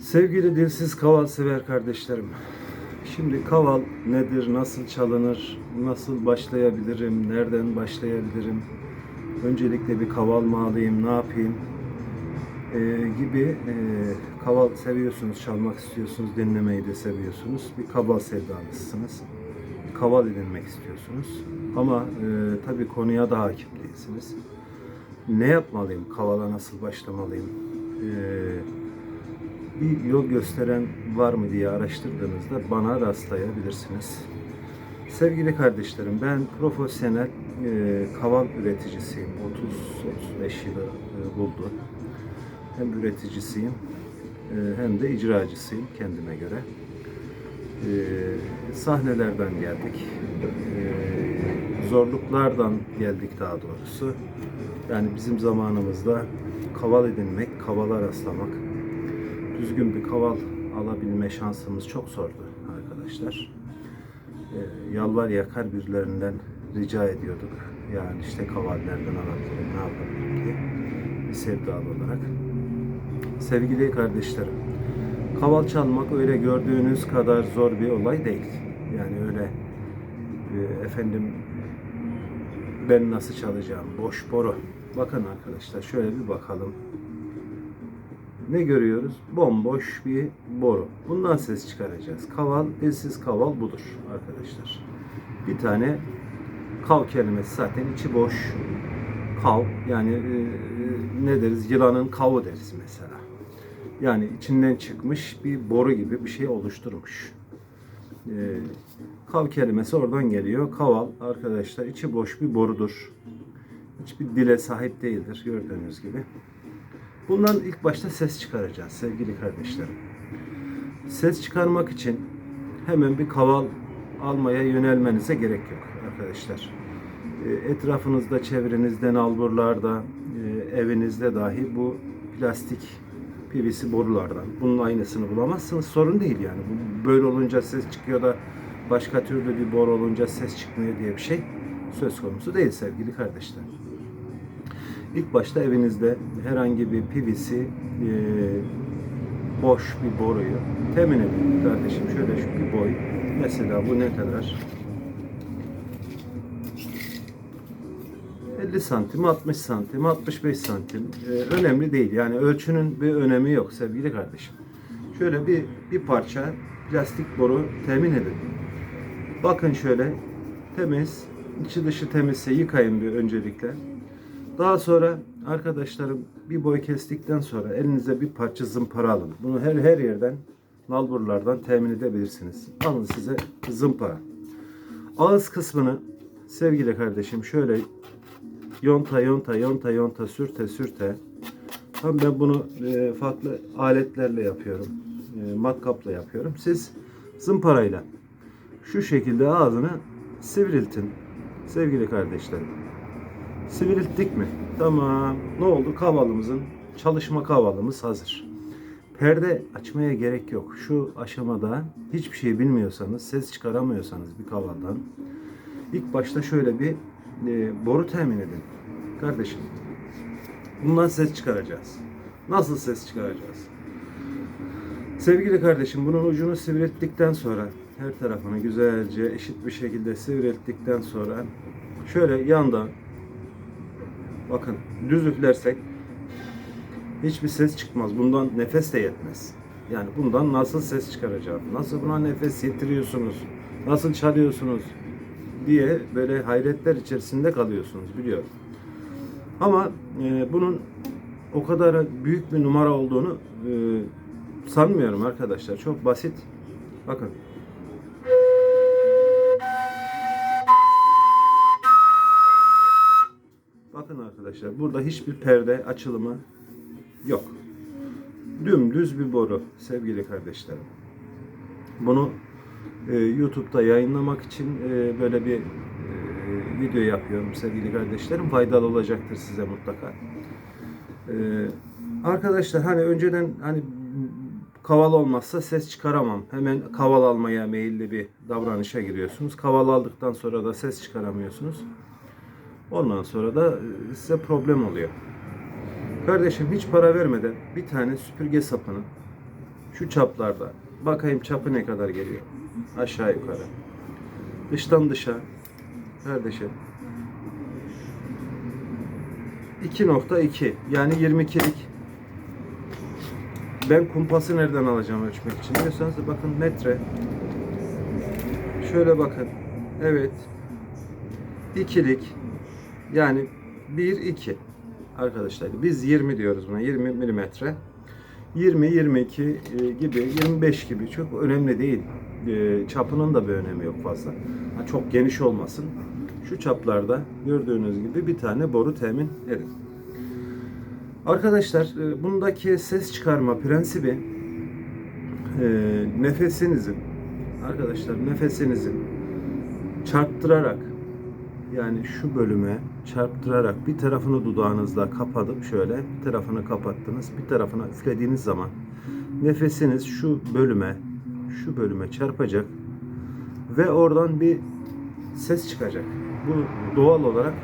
Sevgili dilsiz kaval sever kardeşlerim. Şimdi kaval nedir, nasıl çalınır, nasıl başlayabilirim, nereden başlayabilirim, öncelikle bir kaval mı alayım, ne yapayım Ee, gibi e, kaval seviyorsunuz, çalmak istiyorsunuz, dinlemeyi de seviyorsunuz. Bir kaval sevdalısınız. Bir kaval edinmek istiyorsunuz. Ama e, tabii konuya da hakim değilsiniz. Ne yapmalıyım, kavala nasıl başlamalıyım? Ee, bir yol gösteren var mı diye araştırdığınızda bana rastlayabilirsiniz. Sevgili kardeşlerim ben profesyonel e, kaval üreticisiyim. 30-35 yılı e, buldu. Hem üreticisiyim e, hem de icracısıyım kendime göre. E, sahnelerden geldik. E, zorluklardan geldik daha doğrusu. Yani bizim zamanımızda kaval edinmek, kavala rastlamak, düzgün bir kaval alabilme şansımız çok zordu arkadaşlar. Ee, yalvar yakar birilerinden rica ediyorduk. Yani işte kaval nereden alabilirim, ne yapabilirim diye sevdalı olarak. Sevgili kardeşlerim, kaval çalmak öyle gördüğünüz kadar zor bir olay değil. Yani öyle e, efendim ben nasıl çalacağım, boş boru. Bakın arkadaşlar şöyle bir bakalım ne görüyoruz? Bomboş bir boru. Bundan ses çıkaracağız. Kaval, dilsiz kaval budur arkadaşlar. Bir tane kav kelimesi zaten içi boş. Kav yani e, ne deriz? Yılanın kavu deriz mesela. Yani içinden çıkmış bir boru gibi bir şey oluşturmuş. E, kav kelimesi oradan geliyor. Kaval arkadaşlar içi boş bir borudur. Hiçbir dile sahip değildir gördüğünüz gibi. Bundan ilk başta ses çıkaracağız sevgili kardeşlerim. Ses çıkarmak için hemen bir kaval almaya yönelmenize gerek yok arkadaşlar. E, Etrafınızda, çevrenizde, nalburlarda, e, evinizde dahi bu plastik PVC borulardan bunun aynısını bulamazsınız. Sorun değil yani. Böyle olunca ses çıkıyor da başka türlü bir boru olunca ses çıkmıyor diye bir şey söz konusu değil sevgili kardeşlerim. İlk başta evinizde herhangi bir PVC e, boş bir boruyu temin edin kardeşim. Şöyle şu bir boy. Mesela bu ne kadar? 50 santim, 60 santim, 65 santim. E, önemli değil. Yani ölçünün bir önemi yok sevgili kardeşim. Şöyle bir, bir parça plastik boru temin edin. Bakın şöyle temiz, içi dışı temizse yıkayın bir öncelikle. Daha sonra arkadaşlarım bir boy kestikten sonra elinize bir parça zımpara alın. Bunu her her yerden nalburlardan temin edebilirsiniz. Alın size zımpara. Ağız kısmını sevgili kardeşim şöyle yonta yonta yonta yonta sürte sürte. Tam ben bunu e, farklı aletlerle yapıyorum. E, matkapla yapıyorum. Siz zımparayla şu şekilde ağzını sivriltin sevgili kardeşlerim. Sivrilttik mi? Tamam. Ne oldu? Kavalımızın çalışma kavalımız hazır. Perde açmaya gerek yok. Şu aşamada hiçbir şey bilmiyorsanız, ses çıkaramıyorsanız bir kavaldan ilk başta şöyle bir e, boru temin edin. Kardeşim. Bundan ses çıkaracağız. Nasıl ses çıkaracağız? Sevgili kardeşim bunun ucunu sivrilttikten sonra her tarafını güzelce eşit bir şekilde sivrilttikten sonra şöyle yandan Bakın düz üflersek hiçbir ses çıkmaz. Bundan nefes de yetmez. Yani bundan nasıl ses çıkaracağım? Nasıl buna nefes yetiriyorsunuz? Nasıl çalıyorsunuz? diye böyle hayretler içerisinde kalıyorsunuz biliyorum. Ama e, bunun o kadar büyük bir numara olduğunu e, sanmıyorum arkadaşlar. Çok basit. Bakın. Bakın arkadaşlar burada hiçbir perde açılımı yok. Dümdüz bir boru sevgili kardeşlerim. Bunu e, YouTube'da yayınlamak için e, böyle bir e, video yapıyorum sevgili kardeşlerim. Faydalı olacaktır size mutlaka. E, arkadaşlar hani önceden hani kaval olmazsa ses çıkaramam. Hemen kaval almaya meyilli bir davranışa giriyorsunuz. Kaval aldıktan sonra da ses çıkaramıyorsunuz. Ondan sonra da e, size problem oluyor. Kardeşim hiç para vermeden bir tane süpürge sapını Şu çaplarda. Bakayım çapı ne kadar geliyor. Aşağı yukarı. Dıştan dışa. Kardeşim. 2.2 yani 22'lik. Ben kumpası nereden alacağım ölçmek için diyorsanız bakın metre. Şöyle bakın. Evet. İkilik. Yani 1 2. Arkadaşlar biz 20 diyoruz buna. 20 milimetre. 20 22 e, gibi 25 gibi çok önemli değil. E, Çapının da bir önemi yok fazla. Çok geniş olmasın. Şu çaplarda gördüğünüz gibi bir tane boru temin edin. Arkadaşlar e, bundaki ses çıkarma prensibi nefesinizin arkadaşlar nefesinizin çarptırarak yani şu bölüme çarptırarak bir tarafını dudağınızla kapatıp şöyle bir tarafını kapattınız bir tarafına üflediğiniz zaman nefesiniz şu bölüme şu bölüme çarpacak ve oradan bir ses çıkacak. Bu doğal olarak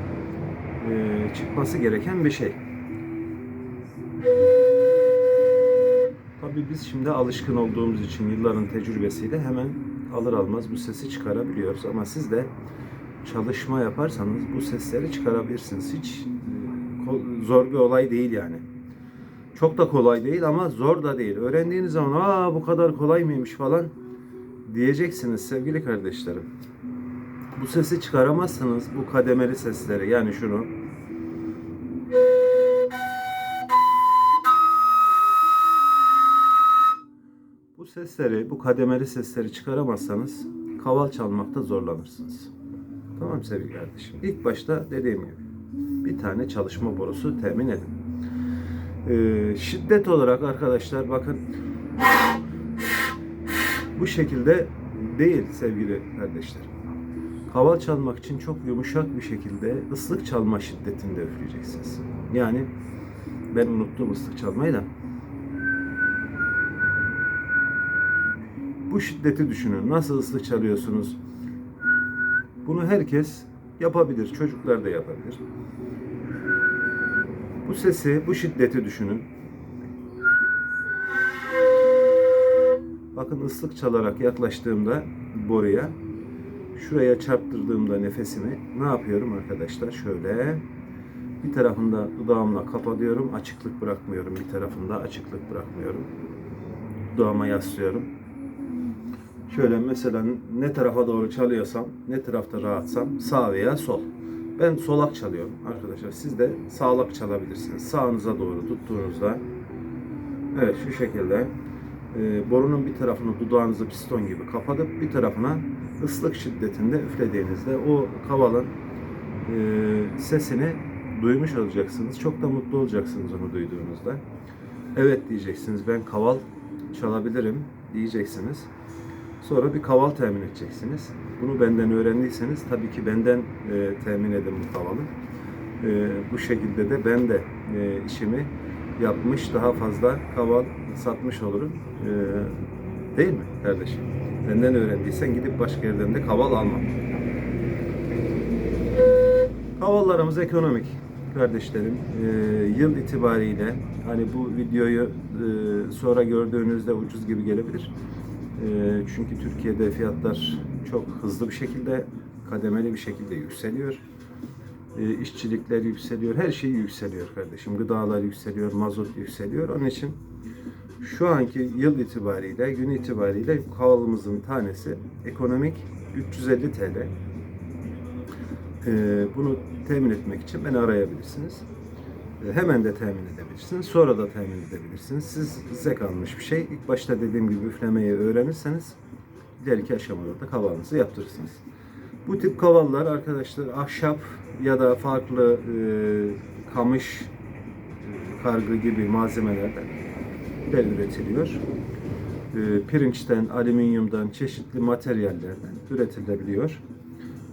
e, çıkması gereken bir şey. Tabii biz şimdi alışkın olduğumuz için yılların tecrübesiyle hemen alır almaz bu sesi çıkarabiliyoruz. Ama siz de çalışma yaparsanız bu sesleri çıkarabilirsiniz. Hiç e, zor bir olay değil yani. Çok da kolay değil ama zor da değil. Öğrendiğiniz zaman aa bu kadar kolay mıymış falan diyeceksiniz sevgili kardeşlerim. Bu sesi çıkaramazsanız bu kademeli sesleri yani şunu Bu sesleri, bu kademeli sesleri çıkaramazsanız kaval çalmakta zorlanırsınız. Tamam sevgili kardeşim. İlk başta dediğim gibi bir tane çalışma borusu temin edin. Ee, şiddet olarak arkadaşlar bakın bu şekilde değil sevgili kardeşler. Kaval çalmak için çok yumuşak bir şekilde ıslık çalma şiddetinde üfleyeceksiniz. Yani ben unuttum ıslık çalmayı da. Bu şiddeti düşünün. Nasıl ıslık çalıyorsunuz? Bunu herkes yapabilir. Çocuklar da yapabilir. Bu sesi, bu şiddeti düşünün. Bakın ıslık çalarak yaklaştığımda boruya, şuraya çarptırdığımda nefesimi ne yapıyorum arkadaşlar? Şöyle bir tarafında dudağımla kapatıyorum, açıklık bırakmıyorum. Bir tarafında açıklık bırakmıyorum. Dudağıma yaslıyorum. Şöyle mesela ne tarafa doğru çalıyorsam, ne tarafta rahatsam sağ veya sol. Ben solak çalıyorum arkadaşlar. Siz de sağlak çalabilirsiniz. Sağınıza doğru tuttuğunuzda evet şu şekilde e, borunun bir tarafını dudağınızı piston gibi kapatıp bir tarafına ıslık şiddetinde üflediğinizde o kavalın e, sesini duymuş olacaksınız. Çok da mutlu olacaksınız onu duyduğunuzda. Evet diyeceksiniz ben kaval çalabilirim diyeceksiniz. Sonra bir kaval temin edeceksiniz. Bunu benden öğrendiyseniz tabii ki benden e, temin edin bu kavalı. E, bu şekilde de ben de e, işimi yapmış, daha fazla kaval satmış olurum. E, değil mi kardeşim? Benden öğrendiysen gidip başka yerden de kaval alma. Kavallarımız ekonomik kardeşlerim. E, yıl itibariyle hani bu videoyu e, sonra gördüğünüzde ucuz gibi gelebilir. E, çünkü Türkiye'de fiyatlar çok hızlı bir şekilde, kademeli bir şekilde yükseliyor. E, işçilikler yükseliyor, her şey yükseliyor kardeşim. Gıdalar yükseliyor, mazot yükseliyor. Onun için şu anki yıl itibariyle, gün itibariyle kavalımızın tanesi ekonomik 350 TL. Ee, bunu temin etmek için beni arayabilirsiniz. Ee, hemen de temin edebilirsiniz. Sonra da temin edebilirsiniz. Siz size kalmış bir şey. İlk başta dediğim gibi üflemeyi öğrenirseniz ileriki aşamalarda da kavalınızı yaptırırsınız. Bu tip kavallar arkadaşlar ahşap ya da farklı e, kamış, e, kargı gibi malzemelerden de üretiliyor. E, pirinçten, alüminyumdan, çeşitli materyallerden üretilebiliyor.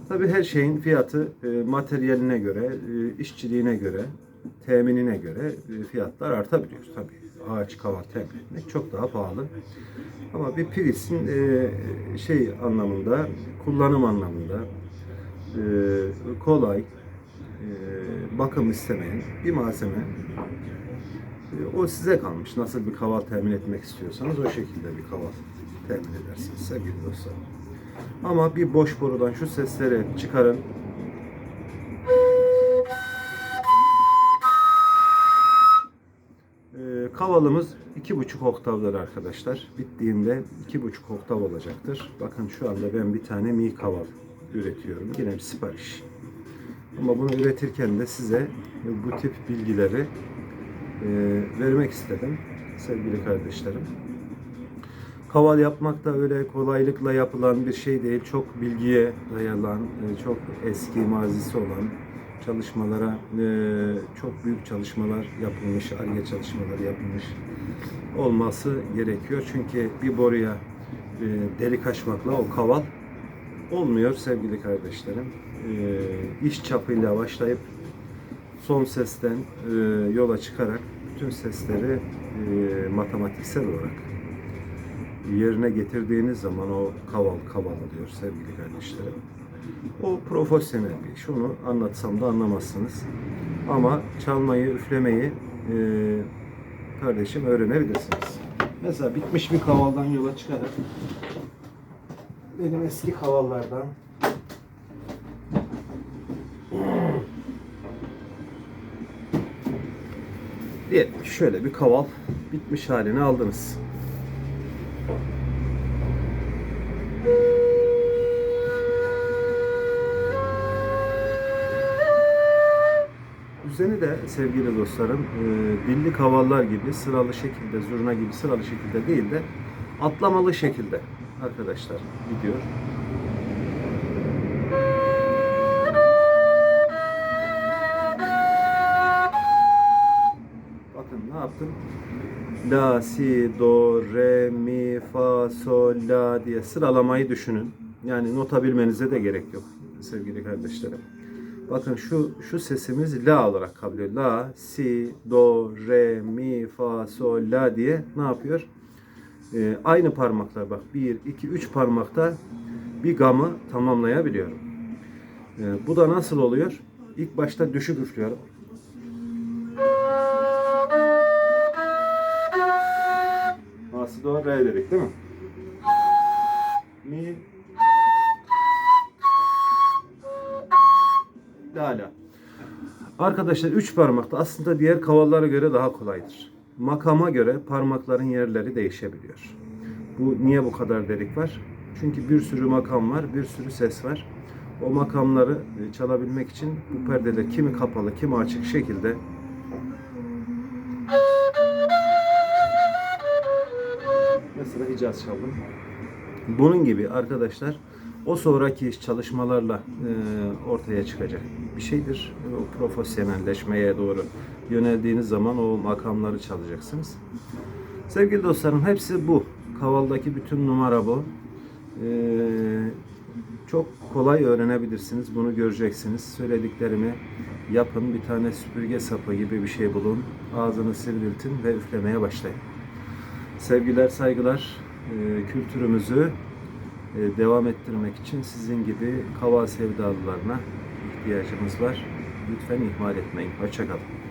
Tabii her şeyin fiyatı e, materyaline göre, e, işçiliğine göre, teminine göre e, fiyatlar artabiliyor. Tabii ağaç kaval temin etmek çok daha pahalı. Ama bir prisin e, şey anlamında, kullanım anlamında e, kolay, e, bakım istemeyen bir malzeme. E, O size kalmış. Nasıl bir kaval temin etmek istiyorsanız o şekilde bir kaval temin edersiniz sevgili dostlar. Ama bir boş borudan şu sesleri çıkarın. Kavalımız iki buçuk oktavdır arkadaşlar. Bittiğinde iki buçuk oktav olacaktır. Bakın şu anda ben bir tane mi kaval üretiyorum. Yine bir sipariş. Ama bunu üretirken de size bu tip bilgileri e, vermek istedim sevgili kardeşlerim. Kaval yapmak da öyle kolaylıkla yapılan bir şey değil. Çok bilgiye dayalan, e, çok eski mazisi olan çalışmalara, e, çok büyük çalışmalar yapılmış, arge çalışmaları yapılmış olması gerekiyor. Çünkü bir boruya e, delik açmakla o kaval olmuyor sevgili kardeşlerim. E, iş çapıyla başlayıp son sesten e, yola çıkarak bütün sesleri e, matematiksel olarak yerine getirdiğiniz zaman o kaval kaval oluyor sevgili kardeşlerim. O profesyonel bir iş. Onu anlatsam da anlamazsınız. Ama çalmayı, üflemeyi e, kardeşim öğrenebilirsiniz. Mesela bitmiş bir kavaldan yola çıkarak benim eski kavallardan diyelim ki şöyle bir kaval bitmiş halini aldınız. Düzeni de sevgili dostlarım e, dilli kavallar gibi sıralı şekilde, zurna gibi sıralı şekilde değil de atlamalı şekilde arkadaşlar gidiyor. Bakın ne yaptım? La, si, do, re, mi, fa, sol, la diye sıralamayı düşünün. Yani nota bilmenize de gerek yok sevgili kardeşlerim. Bakın şu şu sesimiz la olarak kabul ediyor. La, si, do, re, mi, fa, sol, la diye ne yapıyor? Ee, aynı parmaklar bak 1, 2, 3 parmakta bir gamı tamamlayabiliyorum. Ee, bu da nasıl oluyor? İlk başta düşük üflüyorum. Si, do, re dedik değil? Mi, Arkadaşlar üç parmakta aslında diğer kavallara göre daha kolaydır. Makama göre parmakların yerleri değişebiliyor. Bu niye bu kadar delik var? Çünkü bir sürü makam var, bir sürü ses var. O makamları e, çalabilmek için bu perdeler kimi kapalı, kimi açık şekilde Mesela Hicaz çaldım. Bunun gibi arkadaşlar o sonraki çalışmalarla e, ortaya çıkacak bir şeydir. O profesyonelleşmeye doğru yöneldiğiniz zaman o makamları çalacaksınız. Sevgili dostlarım hepsi bu. Kavaldaki bütün numara bu. E, çok kolay öğrenebilirsiniz. Bunu göreceksiniz. Söylediklerimi yapın. Bir tane süpürge sapı gibi bir şey bulun. Ağzını sivriltin ve üflemeye başlayın. Sevgiler, saygılar. E, kültürümüzü devam ettirmek için sizin gibi kaval sevdalılarına ihtiyacımız var. Lütfen ihmal etmeyin. Hoşçakalın.